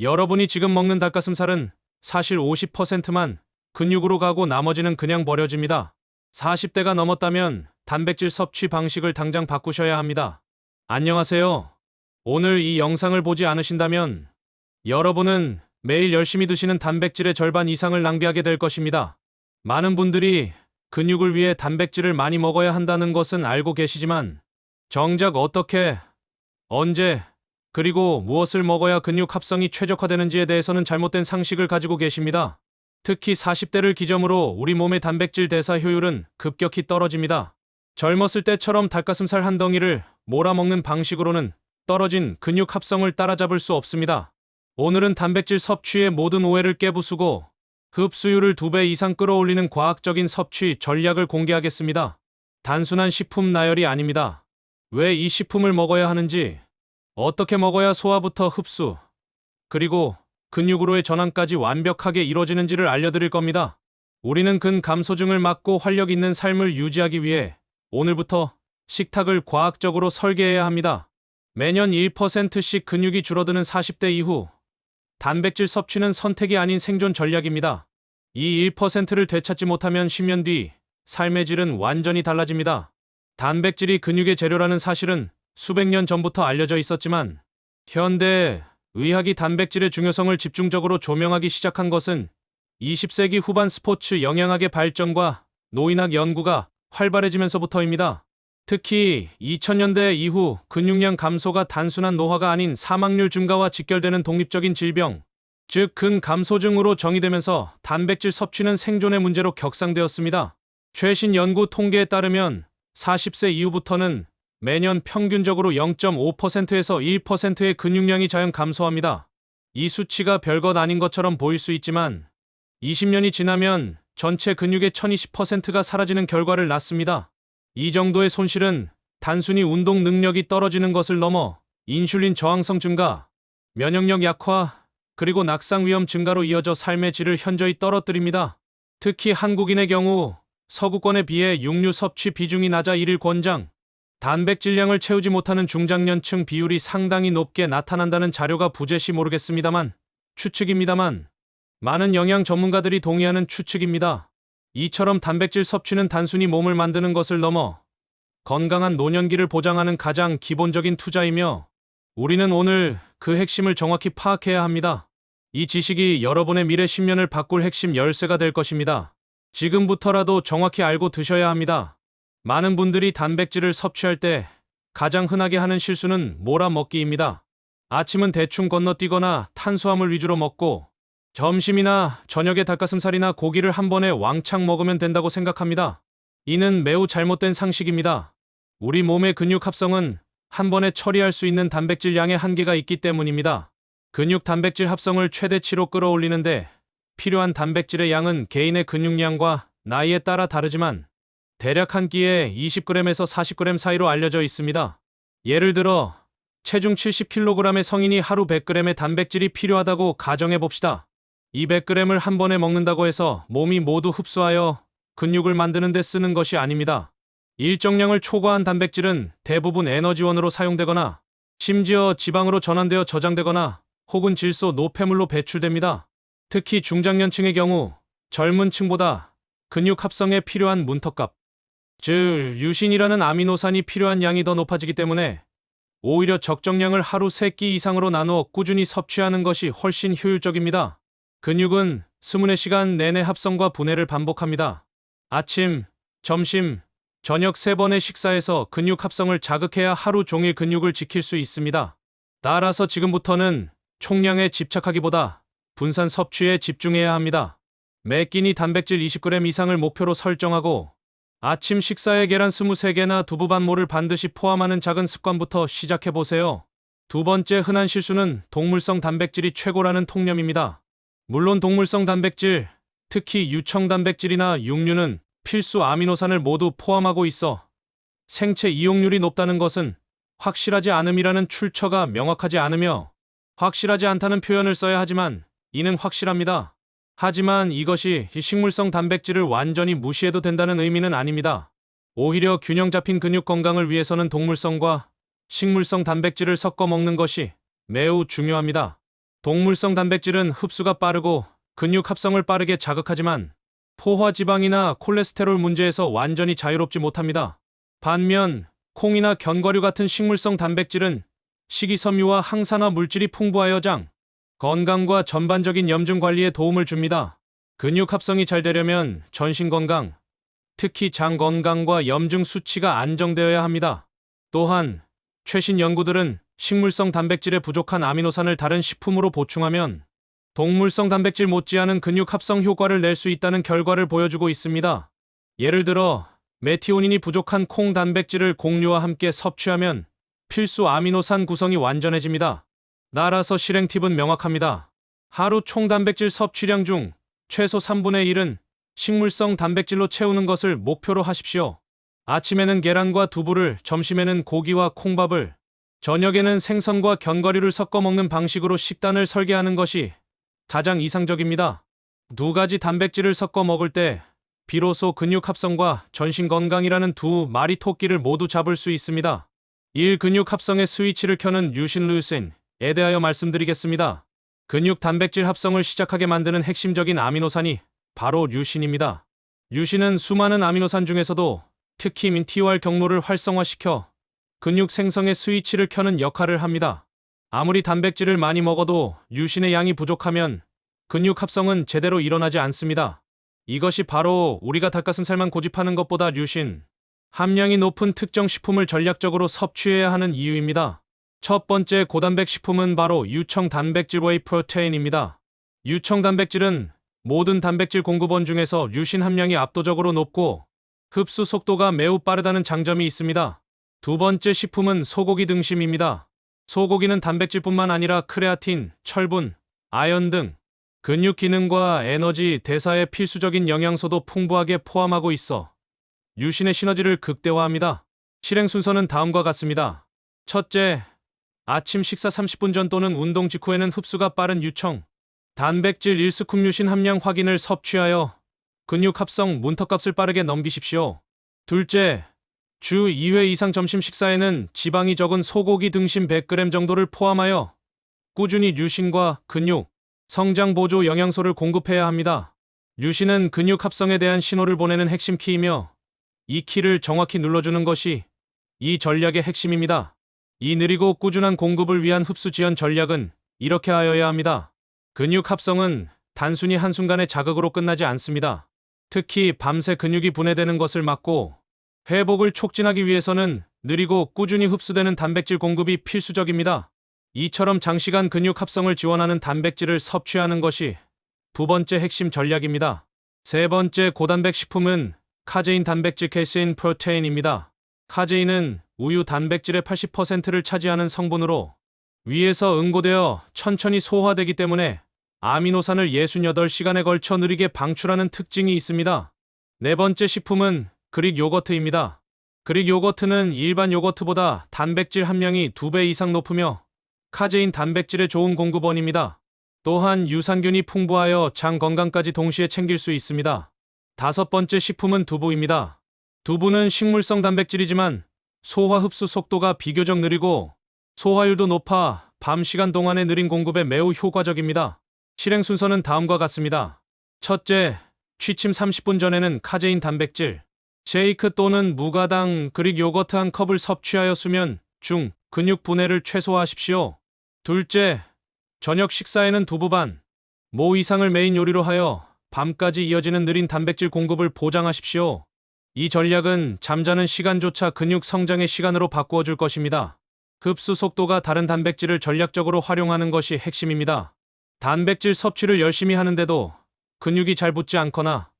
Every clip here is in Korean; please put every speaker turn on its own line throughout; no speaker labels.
여러분이 지금 먹는 닭가슴살은 사실 50%만 근육으로 가고 나머지는 그냥 버려집니다. 40대가 넘었다면 단백질 섭취 방식을 당장 바꾸셔야 합니다. 안녕하세요. 오늘 이 영상을 보지 않으신다면 여러분은 매일 열심히 드시는 단백질의 절반 이상을 낭비하게 될 것입니다. 많은 분들이 근육을 위해 단백질을 많이 먹어야 한다는 것은 알고 계시지만 정작 어떻게, 언제, 그리고 무엇을 먹어야 근육 합성이 최적화되는지에 대해서는 잘못된 상식을 가지고 계십니다. 특히 40대를 기점으로 우리 몸의 단백질 대사 효율은 급격히 떨어집니다. 젊었을 때처럼 닭가슴살 한 덩이를 몰아먹는 방식으로는 떨어진 근육 합성을 따라잡을 수 없습니다. 오늘은 단백질 섭취의 모든 오해를 깨부수고 흡수율을 두배 이상 끌어올리는 과학적인 섭취 전략을 공개하겠습니다. 단순한 식품 나열이 아닙니다. 왜 이 식품을 먹어야 하는지, 어떻게 먹어야 소화부터 흡수, 그리고 근육으로의 전환까지 완벽하게 이루어지는지를 알려드릴 겁니다. 우리는 근 감소증을 막고 활력 있는 삶을 유지하기 위해 오늘부터 식탁을 과학적으로 설계해야 합니다. 매년 1%씩 근육이 줄어드는 40대 이후 단백질 섭취는 선택이 아닌 생존 전략입니다. 이 1%를 되찾지 못하면 10년 뒤 삶의 질은 완전히 달라집니다. 단백질이 근육의 재료라는 사실은 수백 년 전부터 알려져 있었지만 현대 의학이 단백질의 중요성을 집중적으로 조명하기 시작한 것은 20세기 후반 스포츠 영양학의 발전과 노인학 연구가 활발해지면서부터입니다. 특히 2000년대 이후 근육량 감소가 단순한 노화가 아닌 사망률 증가와 직결되는 독립적인 질병, 즉 근감소증으로 정의되면서 단백질 섭취는 생존의 문제로 격상되었습니다. 최신 연구 통계에 따르면 40세 이후부터는 매년 평균적으로 0.5%에서 1%의 근육량이 자연 감소합니다. 이 수치가 별것 아닌 것처럼 보일 수 있지만 20년이 지나면 전체 근육의 1020%가 사라지는 결과를 낳습니다. 이 정도의 손실은 단순히 운동 능력이 떨어지는 것을 넘어 인슐린 저항성 증가, 면역력 약화, 그리고 낙상 위험 증가로 이어져 삶의 질을 현저히 떨어뜨립니다. 특히 한국인의 경우 서구권에 비해 육류 섭취 비중이 낮아 일일 권장, 단백질량을 채우지 못하는 중장년층 비율이 상당히 높게 나타난다는 자료가 부재시 모르겠습니다만, 추측입니다만, 많은 영양 전문가들이 동의하는 추측입니다. 이처럼 단백질 섭취는 단순히 몸을 만드는 것을 넘어 건강한 노년기를 보장하는 가장 기본적인 투자이며 우리는 오늘 그 핵심을 정확히 파악해야 합니다. 이 지식이 여러분의 미래 10년을 바꿀 핵심 열쇠가 될 것입니다. 지금부터라도 정확히 알고 드셔야 합니다. 많은 분들이 단백질을 섭취할 때 가장 흔하게 하는 실수는 몰아먹기입니다. 아침은 대충 건너뛰거나 탄수화물 위주로 먹고 점심이나 저녁에 닭가슴살이나 고기를 한 번에 왕창 먹으면 된다고 생각합니다. 이는 매우 잘못된 상식입니다. 우리 몸의 근육 합성은 한 번에 처리할 수 있는 단백질 양의 한계가 있기 때문입니다. 근육 단백질 합성을 최대치로 끌어올리는데 필요한 단백질의 양은 개인의 근육량과 나이에 따라 다르지만 대략 한 끼에 20g에서 40g 사이로 알려져 있습니다. 예를 들어 체중 70kg의 성인이 하루 100g의 단백질이 필요하다고 가정해 봅시다. 200g을 한 번에 먹는다고 해서 몸이 모두 흡수하여 근육을 만드는 데 쓰는 것이 아닙니다. 일정량을 초과한 단백질은 대부분 에너지원으로 사용되거나 심지어 지방으로 전환되어 저장되거나 혹은 질소 노폐물로 배출됩니다. 특히 중장년층의 경우 젊은 층보다 근육 합성에 필요한 문턱값, 즉 유신이라는 아미노산이 필요한 양이 더 높아지기 때문에 오히려 적정량을 하루 3끼 이상으로 나누어 꾸준히 섭취하는 것이 훨씬 효율적입니다. 근육은 24시간 내내 합성과 분해를 반복합니다. 아침, 점심, 저녁 3번의 식사에서 근육 합성을 자극해야 하루 종일 근육을 지킬 수 있습니다. 따라서 지금부터는 총량에 집착하기보다 분산 섭취에 집중해야 합니다. 매 끼니 단백질 20g 이상을 목표로 설정하고 아침 식사에 계란 23개나 두부반모를 반드시 포함하는 작은 습관부터 시작해보세요. 두 번째 흔한 실수는 동물성 단백질이 최고라는 통념입니다. 물론 동물성 단백질, 특히 유청 단백질이나 육류는 필수 아미노산을 모두 포함하고 있어 생체 이용률이 높다는 것은 확실하지 않음이라는 출처가 명확하지 않으며 확실하지 않다는 표현을 써야 하지만 이는 확실합니다. 하지만 이것이 식물성 단백질을 완전히 무시해도 된다는 의미는 아닙니다. 오히려 균형 잡힌 근육 건강을 위해서는 동물성과 식물성 단백질을 섞어 먹는 것이 매우 중요합니다. 동물성 단백질은 흡수가 빠르고 근육 합성을 빠르게 자극하지만 포화 지방이나 콜레스테롤 문제에서 완전히 자유롭지 못합니다. 반면 콩이나 견과류 같은 식물성 단백질은 식이섬유와 항산화 물질이 풍부하여 장, 건강과 전반적인 염증 관리에 도움을 줍니다. 근육 합성이 잘 되려면 전신 건강, 특히 장 건강과 염증 수치가 안정되어야 합니다. 또한 최신 연구들은 식물성 단백질에 부족한 아미노산을 다른 식품으로 보충하면 동물성 단백질 못지않은 근육 합성 효과를 낼 수 있다는 결과를 보여주고 있습니다. 예를 들어 메티오닌이 부족한 콩 단백질을 곡류와 함께 섭취하면 필수 아미노산 구성이 완전해집니다. 따라서 실행 팁은 명확합니다. 하루 총 단백질 섭취량 중 최소 3분의 1은 식물성 단백질로 채우는 것을 목표로 하십시오. 아침에는 계란과 두부를, 점심에는 고기와 콩밥을, 저녁에는 생선과 견과류를 섞어 먹는 방식으로 식단을 설계하는 것이 가장 이상적입니다. 두 가지 단백질을 섞어 먹을 때 비로소 근육 합성과 전신 건강이라는 두 마리 토끼를 모두 잡을 수 있습니다. 1. 근육 합성의 스위치를 켜는 유신 루신 에 대하여 말씀드리겠습니다. 근육 단백질 합성을 시작하게 만드는 핵심적인 아미노산이 바로 류신입니다. 류신은 수많은 아미노산 중에서도 특히 민티왈 경로를 활성화시켜 근육 생성의 스위치를 켜는 역할을 합니다. 아무리 단백질을 많이 먹어도 류신의 양이 부족하면 근육 합성은 제대로 일어나지 않습니다. 이것이 바로 우리가 닭가슴살만 고집하는 것보다 류신, 함량이 높은 특정 식품을 전략적으로 섭취해야 하는 이유입니다. 첫 번째 고단백 식품은 바로 유청 단백질 웨이 프로테인입니다. 유청 단백질은 모든 단백질 공급원 중에서 류신 함량이 압도적으로 높고 흡수 속도가 매우 빠르다는 장점이 있습니다. 두 번째 식품은 소고기 등심입니다. 소고기는 단백질뿐만 아니라 크레아틴, 철분, 아연 등 근육 기능과 에너지, 대사에 필수적인 영양소도 풍부하게 포함하고 있어 유신의 시너지를 극대화합니다. 실행 순서는 다음과 같습니다. 첫째, 아침 식사 30분 전 또는 운동 직후에는 흡수가 빠른 유청, 단백질 1스쿱 유신 함량 확인을 섭취하여 근육 합성 문턱값을 빠르게 넘기십시오. 둘째, 주 2회 이상 점심 식사에는 지방이 적은 소고기 등심 100g 정도를 포함하여 꾸준히 유신과 근육, 성장 보조 영양소를 공급해야 합니다. 유신은 근육 합성에 대한 신호를 보내는 핵심 키이며 이 키를 정확히 눌러주는 것이 이 전략의 핵심입니다. 이 느리고 꾸준한 공급을 위한 흡수 지연 전략은 이렇게 하여야 합니다. 근육 합성은 단순히 한순간의 자극으로 끝나지 않습니다. 특히 밤새 근육이 분해되는 것을 막고 회복을 촉진하기 위해서는 느리고 꾸준히 흡수되는 단백질 공급이 필수적입니다. 이처럼 장시간 근육 합성을 지원하는 단백질을 섭취하는 것이 두 번째 핵심 전략입니다. 세 번째 고단백 식품은 카제인 단백질 캐세인 프로테인입니다. 카제인은 우유 단백질의 80%를 차지하는 성분으로 위에서 응고되어 천천히 소화되기 때문에 아미노산을 68시간에 걸쳐 느리게 방출하는 특징이 있습니다. 네 번째 식품은 그릭 요거트입니다. 그릭 요거트는 일반 요거트보다 단백질 함량이 2배 이상 높으며 카제인 단백질의 좋은 공급원입니다. 또한 유산균이 풍부하여 장 건강까지 동시에 챙길 수 있습니다. 다섯 번째 식품은 두부입니다. 두부는 식물성 단백질이지만 소화 흡수 속도가 비교적 느리고 소화율도 높아 밤 시간 동안의 느린 공급에 매우 효과적입니다. 실행 순서는 다음과 같습니다. 첫째, 취침 30분 전에는 카제인 단백질, 쉐이크 또는 무가당 그릭 요거트 한 컵을 섭취하여 수면 중 근육 분해를 최소화하십시오. 둘째, 저녁 식사에는 두부 반, 모 이상을 메인 요리로 하여 밤까지 이어지는 느린 단백질 공급을 보장하십시오. 이 전략은 잠자는 시간조차 근육 성장의 시간으로 바꾸어 줄 것입니다. 흡수 속도가 다른 단백질을 전략적으로 활용하는 것이 핵심입니다. 단백질 섭취를 열심히 하는데도 근육이 잘 붙지 않거나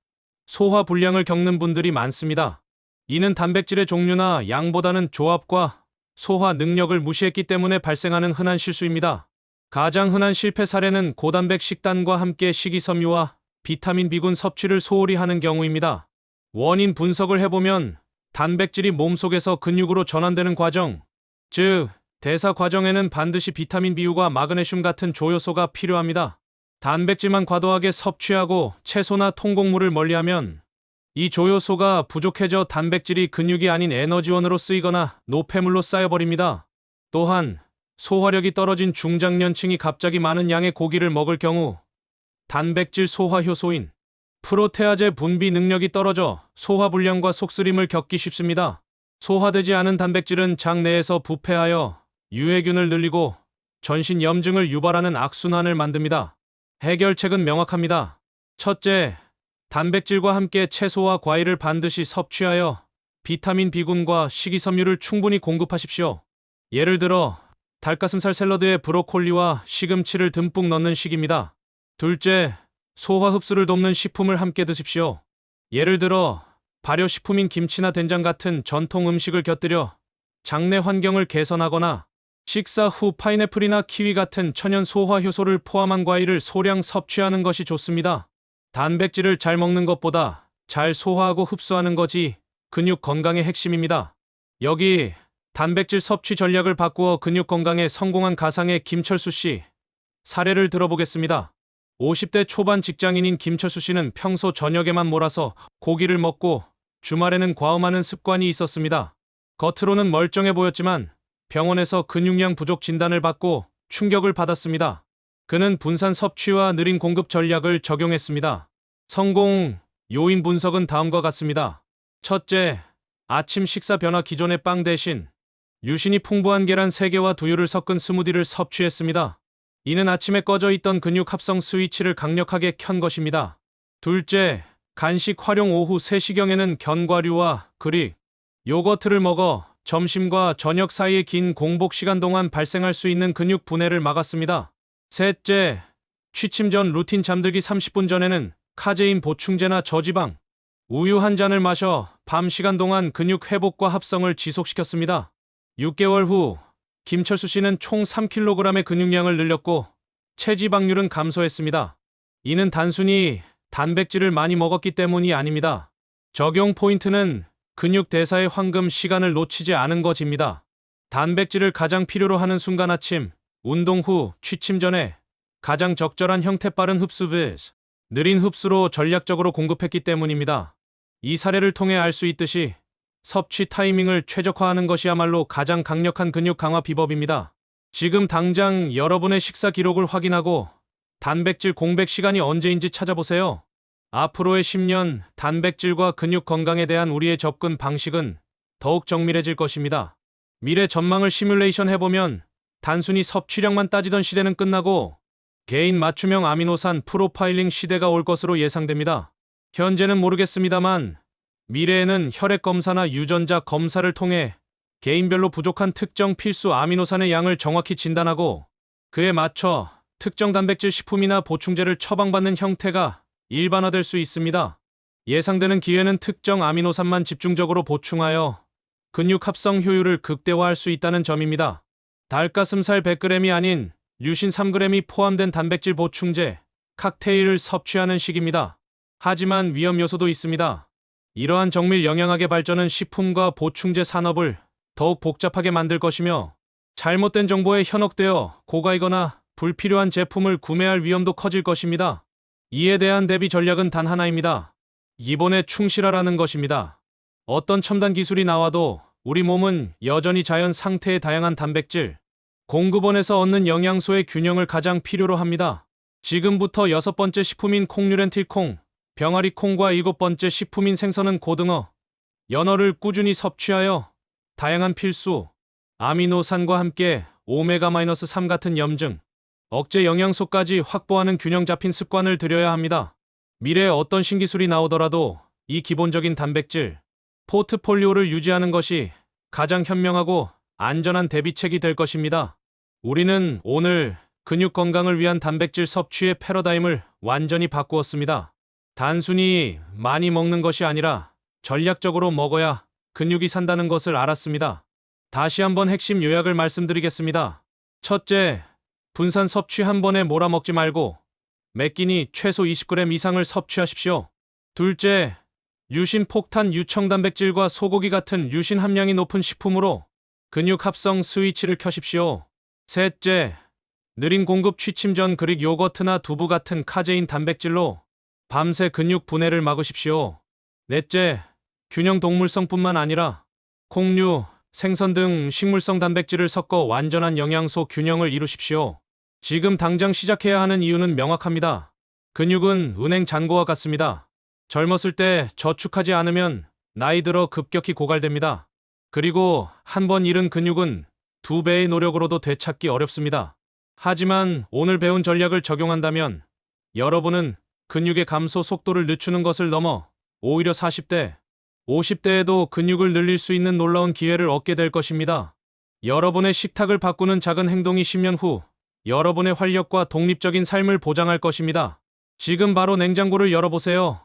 소화 불량을 겪는 분들이 많습니다. 이는 단백질의 종류나 양보다는 조합과 소화 능력을 무시했기 때문에 발생하는 흔한 실수입니다. 가장 흔한 실패 사례는 고단백 식단과 함께 식이섬유와 비타민 B군 섭취를 소홀히 하는 경우입니다. 원인 분석을 해보면 단백질이 몸속에서 근육으로 전환되는 과정, 즉, 대사 과정에는 반드시 비타민 B유과 마그네슘 같은 조효소가 필요합니다. 단백질만 과도하게 섭취하고 채소나 통곡물을 멀리하면 이 조효소가 부족해져 단백질이 근육이 아닌 에너지원으로 쓰이거나 노폐물로 쌓여버립니다. 또한 소화력이 떨어진 중장년층이 갑자기 많은 양의 고기를 먹을 경우 단백질 소화 효소인 프로테아제 분비 능력이 떨어져 소화불량과 속쓰림을 겪기 쉽습니다. 소화되지 않은 단백질은 장 내에서 부패하여 유해균을 늘리고 전신 염증을 유발하는 악순환을 만듭니다. 해결책은 명확합니다. 첫째, 단백질과 함께 채소와 과일을 반드시 섭취하여 비타민 B군과 식이섬유를 충분히 공급하십시오. 예를 들어 닭가슴살 샐러드에 브로콜리와 시금치를 듬뿍 넣는 식입니다. 둘째, 소화 흡수를 돕는 식품을 함께 드십시오. 예를 들어 발효식품인 김치나 된장 같은 전통 음식을 곁들여 장내 환경을 개선하거나 식사 후 파인애플이나 키위 같은 천연 소화 효소를 포함한 과일을 소량 섭취하는 것이 좋습니다. 단백질을 잘 먹는 것보다 잘 소화하고 흡수하는 것이 근육 건강의 핵심입니다. 여기 단백질 섭취 전략을 바꾸어 근육 건강에 성공한 가상의 김철수 씨 사례를 들어보겠습니다. 50대 초반 직장인인 김철수 씨는 평소 저녁에만 몰아서 고기를 먹고 주말에는 과음하는 습관이 있었습니다. 겉으로는 멀쩡해 보였지만 병원에서 근육량 부족 진단을 받고 충격을 받았습니다. 그는 분산 섭취와 느린 공급 전략을 적용했습니다. 성공 요인 분석은 다음과 같습니다. 첫째, 아침 식사 변화 기존의 빵 대신 유신이 풍부한 계란 3개와 두유를 섞은 스무디를 섭취했습니다. 이는 아침에 꺼져 있던 근육 합성 스위치를 강력하게 켠 것입니다. 둘째, 간식 활용 오후 3시경에는 견과류와 그릭, 요거트를 먹어 점심과 저녁 사이의 긴 공복 시간 동안 발생할 수 있는 근육 분해를 막았습니다. 셋째, 취침 전 루틴 잠들기 30분 전에는 카제인 보충제나 저지방, 우유 한 잔을 마셔 밤 시간 동안 근육 회복과 합성을 지속시켰습니다. 6개월 후 김철수 씨는 총 3kg의 근육량을 늘렸고 체지방률은 감소했습니다. 이는 단순히 단백질을 많이 먹었기 때문이 아닙니다. 적용 포인트는 근육 대사의 황금 시간을 놓치지 않은 것입니다. 단백질을 가장 필요로 하는 순간 아침, 운동 후, 취침 전에 가장 적절한 형태 빠른 흡수 vis 느린 흡수로 전략적으로 공급했기 때문입니다. 이 사례를 통해 알 수 있듯이 섭취 타이밍을 최적화하는 것이야말로 가장 강력한 근육 강화 비법입니다. 지금 당장 여러분의 식사 기록을 확인하고 단백질 공백 시간이 언제인지 찾아보세요. 앞으로의 10년 단백질과 근육 건강에 대한 우리의 접근 방식은 더욱 정밀해질 것입니다. 미래 전망을 시뮬레이션 해보면 단순히 섭취량만 따지던 시대는 끝나고 개인 맞춤형 아미노산 프로파일링 시대가 올 것으로 예상됩니다. 현재는 모르겠습니다만 미래에는 혈액 검사나 유전자 검사를 통해 개인별로 부족한 특정 필수 아미노산의 양을 정확히 진단하고 그에 맞춰 특정 단백질 식품이나 보충제를 처방받는 형태가 일반화될 수 있습니다. 예상되는 기회는 특정 아미노산만 집중적으로 보충하여 근육 합성 효율을 극대화할 수 있다는 점입니다. 닭가슴살 100g이 아닌 유신 3g이 포함된 단백질 보충제, 칵테일을 섭취하는 식입니다. 하지만 위험 요소도 있습니다. 이러한 정밀 영양학의 발전은 식품과 보충제 산업을 더욱 복잡하게 만들 것이며 잘못된 정보에 현혹되어 고가이거나 불필요한 제품을 구매할 위험도 커질 것입니다. 이에 대한 대비 전략은 단 하나입니다. 기본에 충실하라는 것입니다. 어떤 첨단 기술이 나와도 우리 몸은 여전히 자연 상태의 다양한 단백질, 공급원에서 얻는 영양소의 균형을 가장 필요로 합니다. 지금부터 여섯 번째 식품인 콩류렌틸콩, 병아리 콩과 일곱 번째 식품인 생선은 고등어, 연어를 꾸준히 섭취하여 다양한 필수, 아미노산과 함께 오메가-3 같은 염증, 억제 영양소까지 확보하는 균형 잡힌 습관을 들여야 합니다. 미래에 어떤 신기술이 나오더라도 이 기본적인 단백질, 포트폴리오를 유지하는 것이 가장 현명하고 안전한 대비책이 될 것입니다. 우리는 오늘 근육 건강을 위한 단백질 섭취의 패러다임을 완전히 바꾸었습니다. 단순히 많이 먹는 것이 아니라 전략적으로 먹어야 근육이 산다는 것을 알았습니다. 다시 한번 핵심 요약을 말씀드리겠습니다. 첫째, 분산 섭취 한 번에 몰아먹지 말고 매 끼니 최소 20g 이상을 섭취하십시오. 둘째, 유신 폭탄 유청 단백질과 소고기 같은 유신 함량이 높은 식품으로 근육 합성 스위치를 켜십시오. 셋째, 느린 공급 취침 전 그릭 요거트나 두부 같은 카제인 단백질로 밤새 근육 분해를 막으십시오. 넷째, 균형 동물성뿐만 아니라 콩류, 생선 등 식물성 단백질을 섞어 완전한 영양소 균형을 이루십시오. 지금 당장 시작해야 하는 이유는 명확합니다. 근육은 은행 잔고와 같습니다. 젊었을 때 저축하지 않으면 나이 들어 급격히 고갈됩니다. 그리고 한 번 잃은 근육은 두 배의 노력으로도 되찾기 어렵습니다. 하지만 오늘 배운 전략을 적용한다면 여러분은 근육의 감소 속도를 늦추는 것을 넘어 오히려 40대, 50대에도 근육을 늘릴 수 있는 놀라운 기회를 얻게 될 것입니다. 여러분의 식탁을 바꾸는 작은 행동이 10년 후 여러분의 활력과 독립적인 삶을 보장할 것입니다. 지금 바로 냉장고를 열어보세요.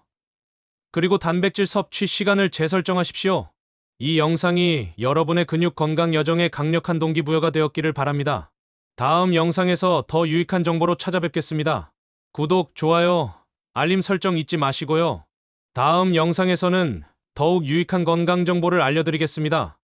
그리고 단백질 섭취 시간을 재설정하십시오. 이 영상이 여러분의 근육 건강 여정에 강력한 동기부여가 되었기를 바랍니다. 다음 영상에서 더 유익한 정보로 찾아뵙겠습니다. 구독, 좋아요, 알림 설정 잊지 마시고요. 다음 영상에서는 더욱 유익한 건강 정보를 알려드리겠습니다.